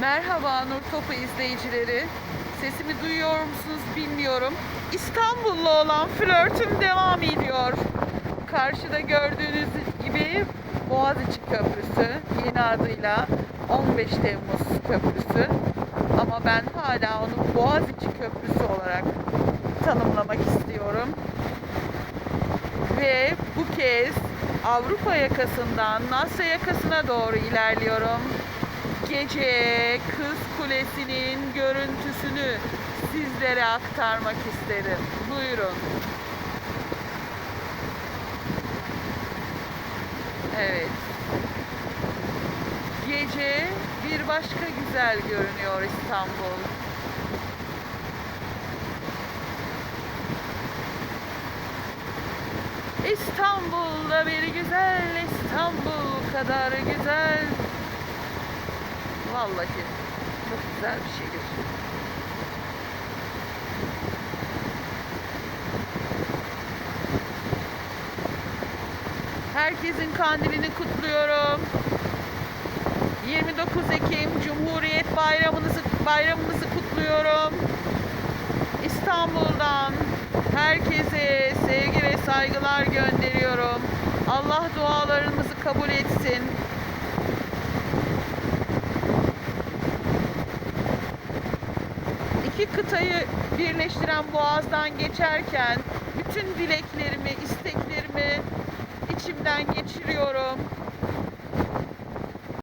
Merhaba Nur Topu izleyicileri. Sesimi duyuyor musunuz bilmiyorum. İstanbul'la olan flörtüm devam ediyor. Karşıda gördüğünüz gibi Boğaziçi Köprüsü yeni adıyla 15 Temmuz Köprüsü. Ama ben hala onu Boğaziçi Köprüsü olarak tanımlamak istiyorum. Ve bu kez Avrupa yakasından Nasya yakasına doğru ilerliyorum. Gece Kız Kulesi'nin görüntüsünü sizlere aktarmak isterim. Buyurun. Evet. Gece bir başka güzel görünüyor İstanbul. İstanbul'da bir güzel, İstanbul kadar güzel. Vallahi çok güzel bir şehir. Herkesin kandilini kutluyorum. 29 Ekim Cumhuriyet Bayramınızı bayramımızı kutluyorum. İstanbul'dan herkese sevgi ve saygılar gönderiyorum. Allah dualarınızı kabul etsin. İki kıtayı birleştiren boğazdan geçerken bütün dileklerimi, isteklerimi içimden geçiriyorum.